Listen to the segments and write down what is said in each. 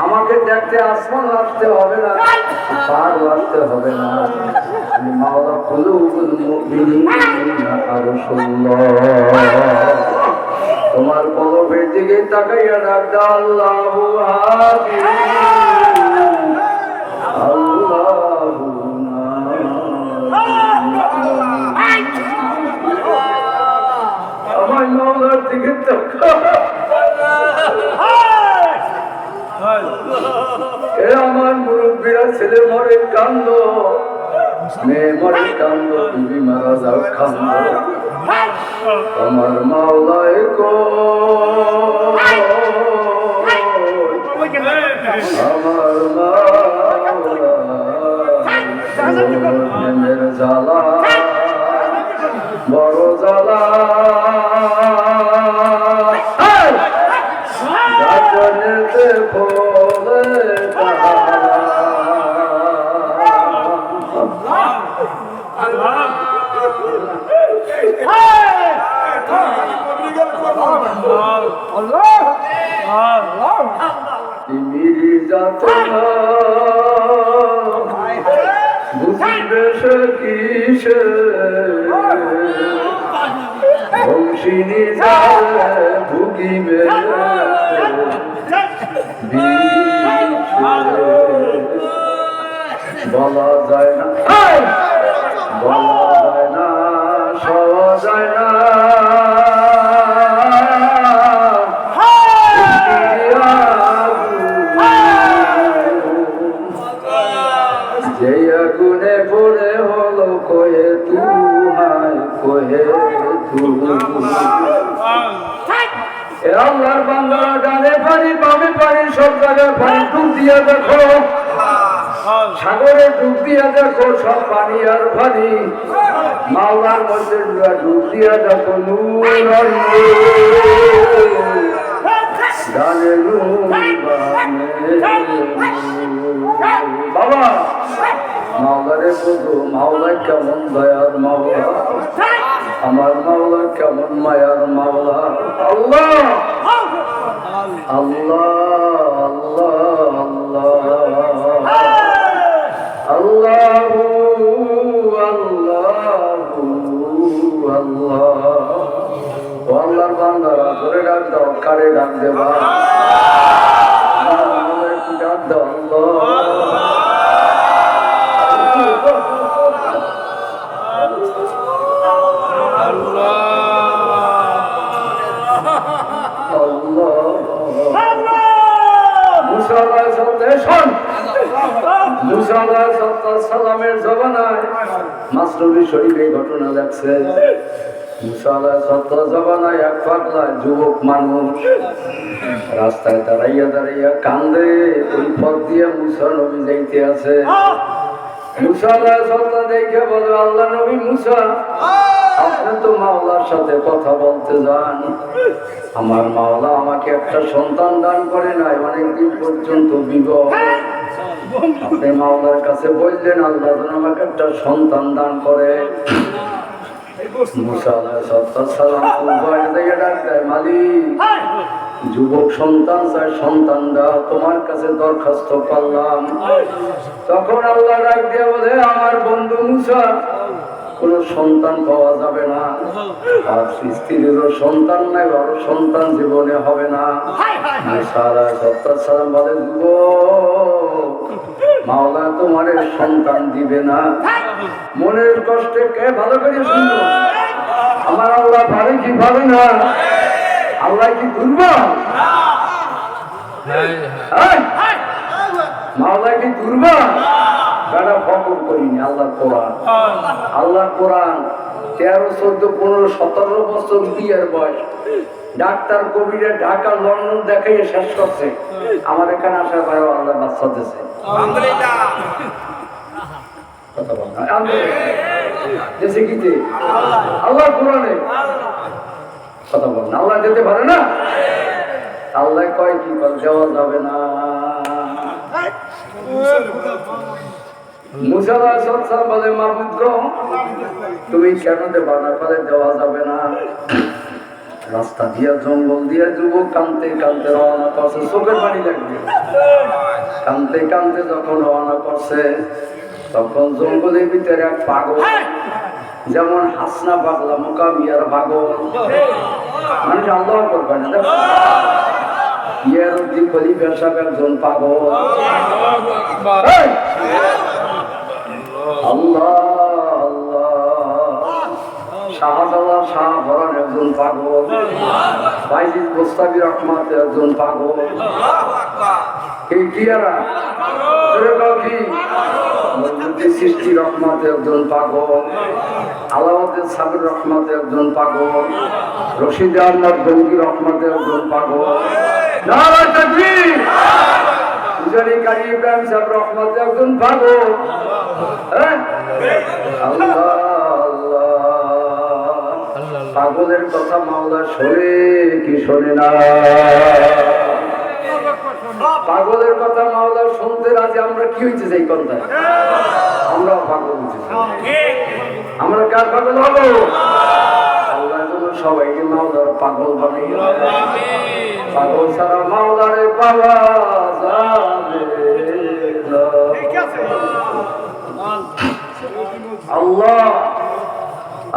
আমাকে দেখতে আসমান লাগতে হবে না পার লাগতে হবে না। আমি মাওলা কুলুবুল মুমিনিনা রাসূলুল্লাহ। তোমার কলবের দিকে তাকাইয়া আল্লাহু হাদি আল্লাহু আমার মাওলার দিকে তাকা এ আমার মুরব্বীরা ছেলে মরে কান্দ। মেয়ে মরে কান্দ তুমি মারা যাও কান্দ। আমার মাওলায় কো সে কিসে বংশিনী ভুগিবে বলা যায় না বলা যায় না সওয়া যায় না জায়গায় পানি ডুব দিয়া দেখো। সাগরে ডুব দিয়া দেখো সব পানি আর পানি। মাওলার মধ্যে ডুব দিয়া দেখো। বাবা মাওলারে মাওলা কেমন দয়ার মাওলা। আমার মাওলা কেমন মায়ার মাওলা। আল্লাহ। আল্লাহ। করে ডাক দেবা ডাক দাও মাসরবি শরীফ ঘটনা জবানায় এক পাগলা যুবক মানুষ রাস্তায় দাঁড়াইয়া দাঁড়াইয়া কান্দে দেখে বলে, আল্লাহ নবী মুসা, আপনি তো সাথে কথা বলতে যান। আমার মাওলা আমাকে একটা সন্তান দান করে নাই, অনেকদিন পর্যন্ত বিবাহ আপনি মাওলার কাছে বললেন আল্লাহ আমাকে একটা সন্তান দান করে। যুবক সন্তান চায় সন্তান দাও তোমার কাছে দরখাস্ত করলাম। তখন আল্লাহ ডাক দিয়ে বলে আমার বন্ধু মুসা কোন সন্তান পাওয়া যাবে না। আর স্ত্রীরও সন্তান নাই বড় সন্তান জীবনে হবে না। সারা সত্তর সালাম বলে যুব মাওলা তোমার সন্তান দিবে না। মনের কষ্টে কে ভালো করে শুনব আমার আল্লাহ ভালো কি ভালো না? আল্লাহ কি দুর্বল! মাওলা কি দুর্বল? বেড়া ফকর করিনি আল্লাহ কোরআন। আল্লাহ। কোরআন তেরো চোদ্দ পনেরো সতেরো বছর বিয়ের বয়স। ডাক্তার কবিরা ঢাকা লন্ডন দেখাইয়ে শেষ করছে। আমার এখানে আসার পরে আল্লাহ বাচ্চা দিয়েছে। দেশে আল্লাহ। কোরআনে। কথা বল আল্লাহ যেতে পারে না? আল্লাহ। কয় কি দেওয়া যাবে না। বলে মাহবুদ গো, তুমি কেন দেবা না বলে দেওয়া যাবে না? রাস্তা দিয়া জঙ্গল দিয়া যুবক কানতে কানতে রওনা করছে চোখের পানি লাগবে। কানতে কানতে যখন রওনা করছে তখন জঙ্গলের ভিতরে এক পাগল যেমন হাসনা পাগলা মোকাবিয়ার পাগল। মানুষ আল্লাহ করবে না ইয়ার সাহেব একজন পাগল! আল্লাহ শাহজালাল একজন এই সৃষ্টি রহমাত একজন পাগল আলাউদ্দিন সাবির রহমাত একজন পাগল রশিদ আহমদ গঙ্গি রহমাত একজন পাগল কাজী ইব্রাহিম সাহেব রহমত একজন পাগল হ্যাঁ? পাগলের কথা মাওলা শোনে কি শোনে না? পাগলের কথা মাওলা শুনতে রাজি আমরা কি হইতে চাই কোনটায় আমরা পাগল আমরা কার পাগল হব? সবাইকে মাওলার পাগল বানিয়ে পাগল ছাড়া মাওলারে পাওয়া। আল্লাহ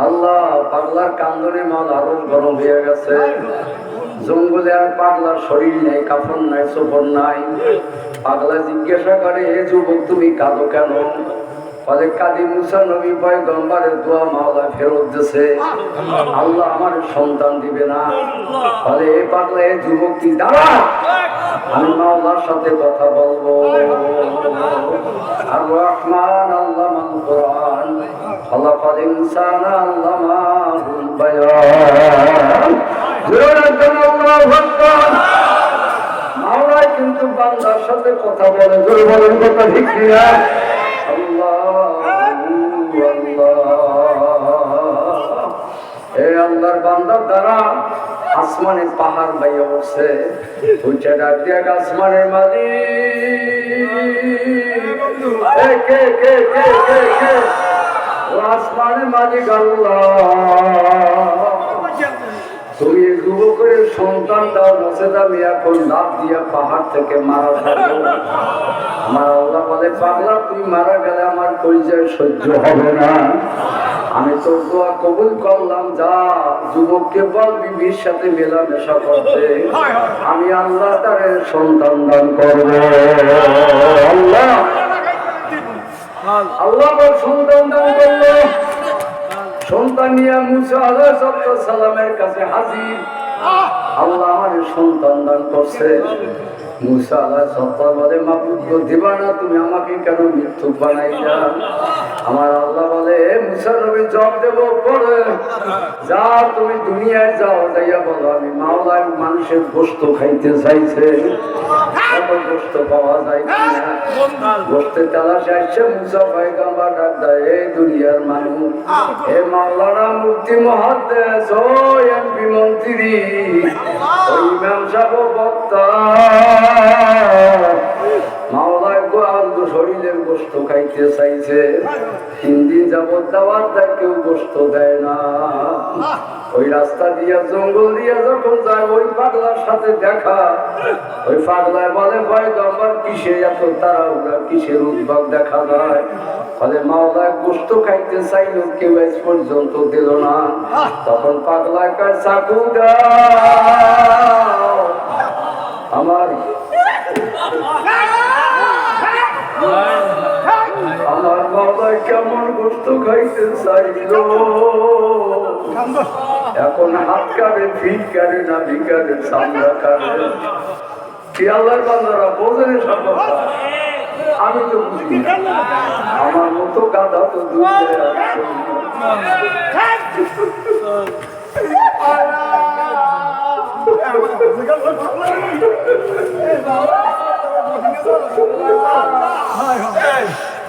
আল্লাহ পাগলার কান্দনে মন আরও গরম হয়ে গেছে। জঙ্গলে আর পাগলার শরীর নেই কাফন নাই সোপন নাই। পাগলা জিজ্ঞাসা করে এ যুবক তুমি কাঁদো কেন? ফলে কাদি মুসা নবী পয়গম্বারের দোয়া মাওলা ফেরত দিছে আল্লাহ আমার সন্তান দিবে না। ফলে এ পাগলা এ যুবক তুই দাঁড়া আমি মাওলার সাথে কথা বলব। আর রহমান আল্লাহ কোরআন। খলাকাল ইনসান বায়ান। আল্লাহু মাওলাই কিন্তু বান্দার সাথে কথা বলে জোরে বলেন কথা ঠিক কিনা? বান্দার দ্বারা আসমানে পাহাড় বাইয়া উঠছে। উঠে ডাক দিয়া আসমানের কে আসমানের মালিক তুমি সন্তান এখন লাভ দিয়া পাহাড় থেকে মারা যাব। আমার আল্লাহ বলে, পাগলা তুই মারা গেলে আমার পরিচয় সহ্য হবে না। আমি তোর দোয়া কবুল করলাম যা যুবককে বল বিবির সাথে মেলামেশা করতে। আমি আল্লাহ তার সন্তান দান করব। আল্লাহ। আল্লাহ বল সন্তান দান করল। সন্তান নিয়ে মুসা আলাহ সালামের কাছে হাজির। আল্লাহ আমার সন্তান দান করছে। মুসা আলাহ সত্তা বলে মাপুত্র দিবা না তুমি আমাকে কেন মৃত্যু বানাইলা? আমার আল্লাহ বলে "এ মুসা নবী জব দেব পরে। যা তুমি দুনিয়ায় যাও, যাইয়া বলো, আমি মাওলায় মানুষের গোস্ত খাইতে চাইছে। দুনিয়ার মানুষ মাওলানা মহাদেশ মন্ত্রী বক্তা। শরীরের গোস্ত খাইতে চাইছে। তিন দিন যাবৎ দাওয়াত দেয় কেউ গোস্ত দেয় না। ওই রাস্তা দিয়া, জঙ্গল দিয়া যখন যায়, ওই পাগলার সাথে দেখা। ওই পাগলায় বলে, ভয় গম্বার কিসে? এত তারা ওরা কিসের উদ্ভব দেখা যায়? ফলে মাওলায় গোস্ত খাইতে চাইল, কেউ আজ পর্যন্ত দিল না। তখন পাগলায় কার চাকু আমার আমার বাবা কেমন গোস্ত খাইতে চাইল এখন হাত কাটে, ফিট কাটে না ভিকারে সামরা কাটে কি আল্লাহর বান্দারা বোঝেন কথা? আমি তো বুঝি আমার মতো গাধা তো আছে।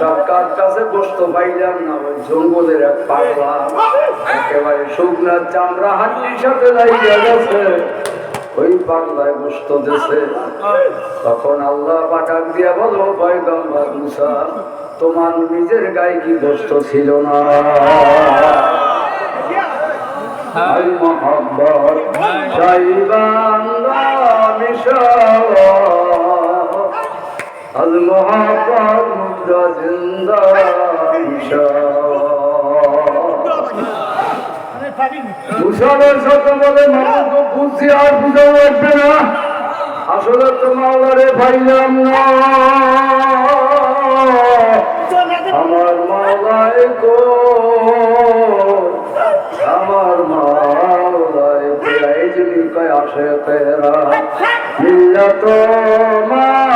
সরকার কাছে গোস্ত পাইলাম না ওই জঙ্গলের এক পাগলা। একেবারে চামড়া হাড্ডির সাথে লাগিয়ে গেছে। ওই পাগলায় তখন আল্লাহ পাঠাক দিয়া বলো, পয়গম্বর মুসা, তোমার নিজের গায়ে কি গোস্ত ছিল না? আল মোহাম্মদ চাইবান্দা তো লাগবে না। আসলে তো মাওলারে আমার কো, আমার মাওলায় কয় আসে তেরা। মিল্লত মাগাব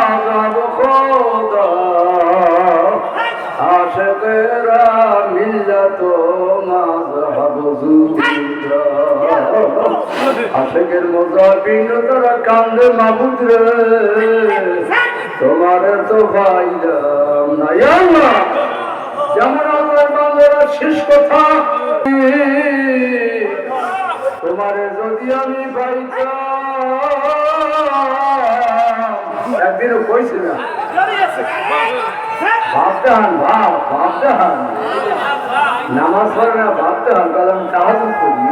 আশেকের মজা বিন, তারা কান্দে মাবুদ রে। তোমার তো ভাইরাম না ইয়া আল্লাহ, যেমন শেষ কথা। তোমারে যদি আমি পাইতাম একদিনও কইছি না। ভাবতে হান, ভাব, ভাবতে হান। নামাজ পড়ে না, ভাবতে হান। কারণ করি।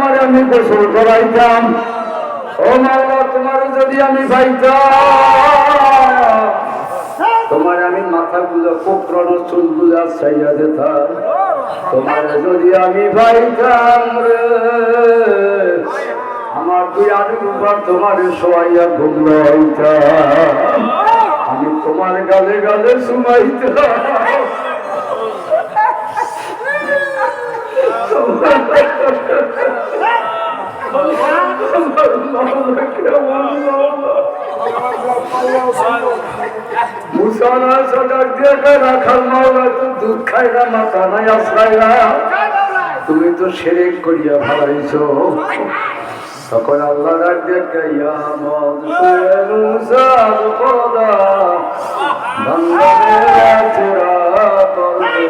তোমারে আমি গোসল করাইতাম। ও তোমারে যদি আমি পাইতাম। তোমার আমি তোমার যদি আমি পাইতাম রে। আমার দুই আলুর উপর তোমার সোয়াইয়া ঘুমলো আমি তোমার গালে গালে শুমাইতাম রাখাল তো দুধ নাই না তুমি তো সেরেক করিয়া ভালাইছ। তখন আল্লাহ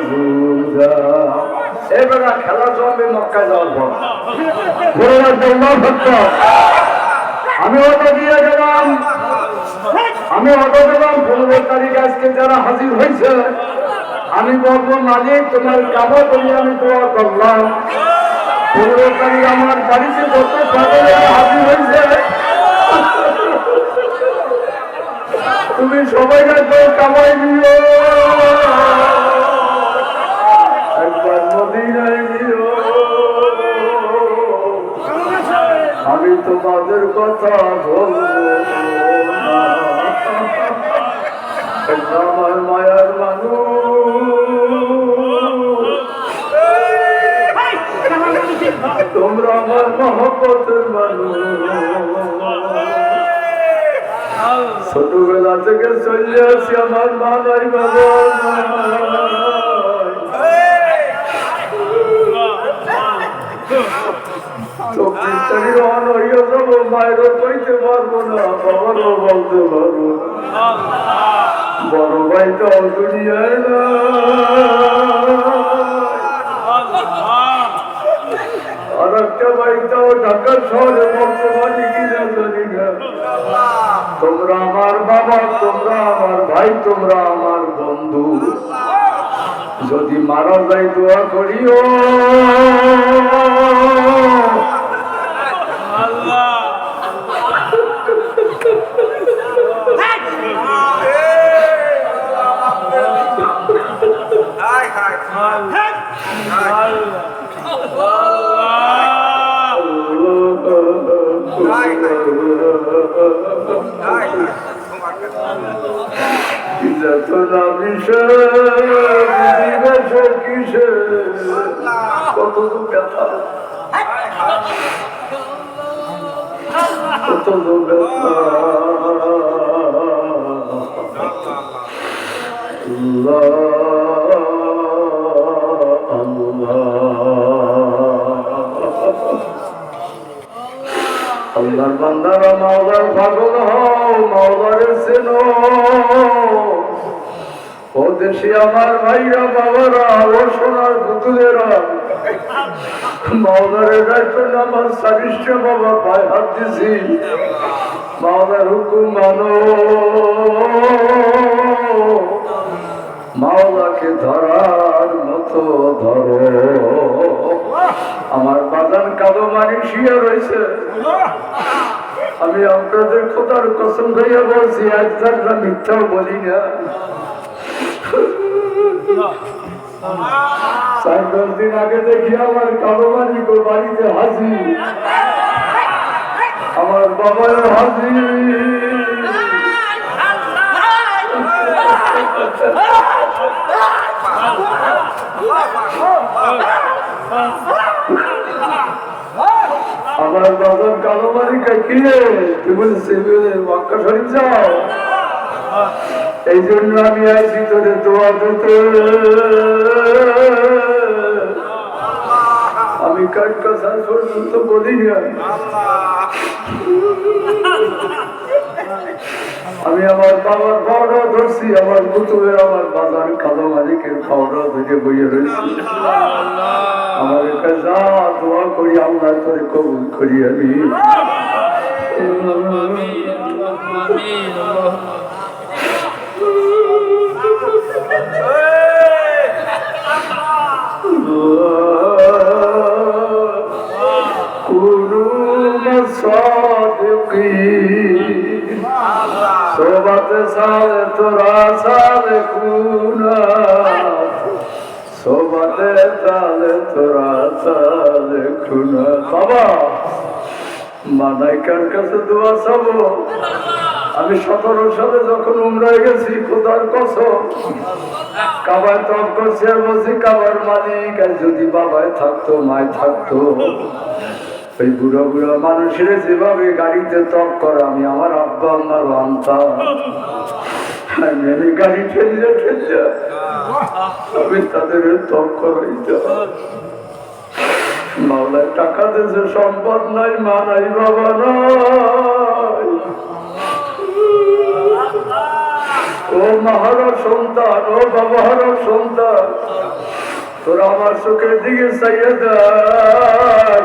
হুদা এবারে খেলা জমবে মক্কায় যাওয়ার পর। আমি অটো দিয়ে গেলাম। আমি অটো দিলাম। পনেরো তারিখ আজকে যারা হাজির হয়েছে, আমি বলব, মালিক, তোমার কাবা করি আমি দোয়া করলাম। পনেরো তারিখ আমার বাড়িতে যত হাজির হয়েছে, তুমি সবাই কামাই দিও তোমাদের কথা বলব। আমার মায়ার মানুষ। তোমরা আমার মহব্বতের মানুষ। ছোটবেলা থেকে চলে আসি আমার মা নাই বাবা। চব্বিশ তারিখ অন হইয়া যাব ভাই তো দুনিয়ায় না আর একটা ঢাকা শহরে তোমরা আমার বাবা তোমরা আমার ভাই তোমরা আমার বন্ধু যদি মারা যায় দোয়া করিও আল্লাহর বান্দারা মাওলার পাগল হও, মাওলারে চেনো ও দেশে আমার ভাইরা, বাবারা, ও সোনার পুতুলেরা। হুকুম মানো। মাওলাকে ধরার মতো ধরো। আমার বাজান কালো মানি শুয়ে রয়েছে। আমি আপনাদের খোদার কসম করিয়া বলছি একজন মিথ্যাও বলি না। চার, দশ দিন আগে দেখি আমার কালো মানিক ও বাড়িতে হাজি আমার বাবার হাজি আমার বাবার কালো মানিকা কি বলছিস মক্কা শরীফ যাও। এই জন্য আমি আইছি তোদের দোয়া দিতে আমি কাজ কাজ পর্যন্ত বলি না আমি আমার বাবার পাউডার ধরছি আমার কুতুবের আমার বাজার কালো মালিকের পাউডার ধরে বইয়ে রয়েছি আমার যা দোয়া করি আল্লাহ করে কবুল করি আমি Hey! صحبت سال ترى صادقون صحبت سال ترى صادقون বাবা মানাইকার কাছে দোয়া চাবো আমি সতেরো সালে যখন উমরায় গেছি খোদার কসম কাবার তপ করছে আর বলছি কাবার মালিক আর যদি বাবায় থাকতো মায় থাকতো ওই বুড়ো বুড়ো মানুষের যেভাবে গাড়িতে তপ করে, আমি আমার আব্বা, আমার আনতাম গাড়ি ঠেলিয়ে আমি তাদের টাকা দেশে সম্পদ নাই, মা বাবা ও মাহার সন্তান, ও বাবার সন্তান, তোরা আমার চোখের দিকে চাইয়ে দেখ।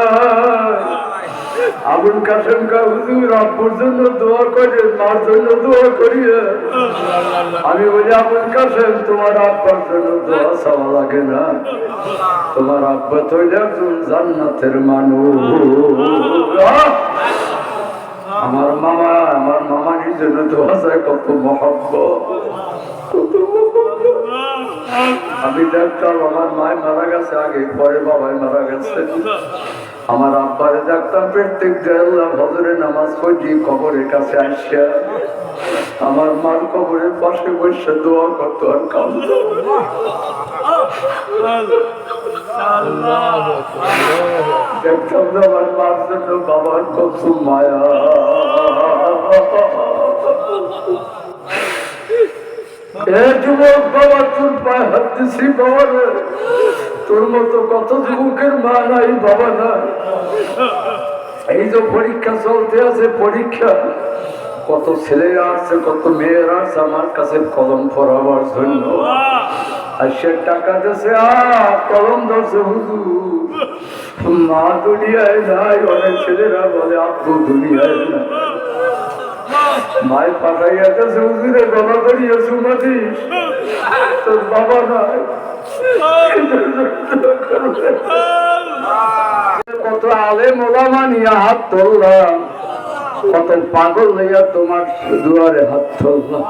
আবুল কাসেম কা হুজুর আব্বুর জন্য দোয়া করে, মার জন্য দোয়া করিয়ে। আমি বলি, আবুল কাসেম তোমার আব্বার জন্য দোয়া চাওয়া লাগে না। তোমার আব্বা তো একজন জান্নাতের মানুষ। আমার মামা, আমার মামানির জন্য দোয়া চায়, কত মহব্বত, কত আমি দেখতাম, আমার মায় মারা গেছে আগে, পরে বাবাই মারা গেছে। আমার আব্বারে দেখতাম প্রত্যেক ভজরে নামাজ পড়ি, কবরের কাছে আসিয়া আমার মার কবরের পাশে বসে দোয়া করতো আর দেখতাম যে আমার মার জন্য বাবার কত মায়া এ যুবক বাবা তোর পায়ে হাত দিছি বাবা রে। তোর মতো কত যুবকের মা নাই, বাবা নাই? এই যে পরীক্ষা চলতে আছে, পরীক্ষা। কত ছেলেরা আসছে কত মেয়েরা আসছে আমার কাছে কলম পড়াবার জন্য। আর সে টাকা আ, কলম ধরছে হুজুর। মা দুনিয়ায় নাই, অনেক ছেলেরা বলে, আব্বু দুনিয়ায় নাই। ভাই পাঠাইয়াছে হুজুরে গলা ধরিয়া সুমা তোর বাবা নাই। কত আলেম ওলামা নিয়ে হাত তুললাম কত পাগল হইয়া তোমার দুয়ারে হাত তুললাম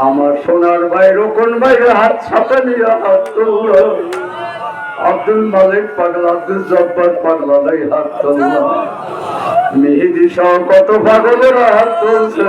আমার সোনার ভাই রোকন ভাইয়ের হাত সাথে নিয়ে হাত তুললাম আব্দুল মালিক পাগলা, আব্দুল জব্বার পাগলা নাই হাত তুললাম মেহেদি সহ কত পাগলেরা হাত তুলছে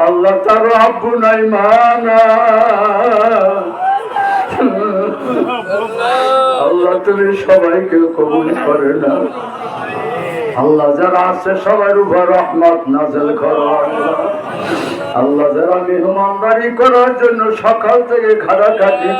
আল্লাহ তার আব্বু নাই মানা আল্লাহ তুমি সবাইকে কবুল করে না আল্লাহ যারা আছে সবার উপর রহমত নাজেল করো আল্লাহ। যারা মেহমানদারি করার জন্য সকাল থেকে খাড়াখাটি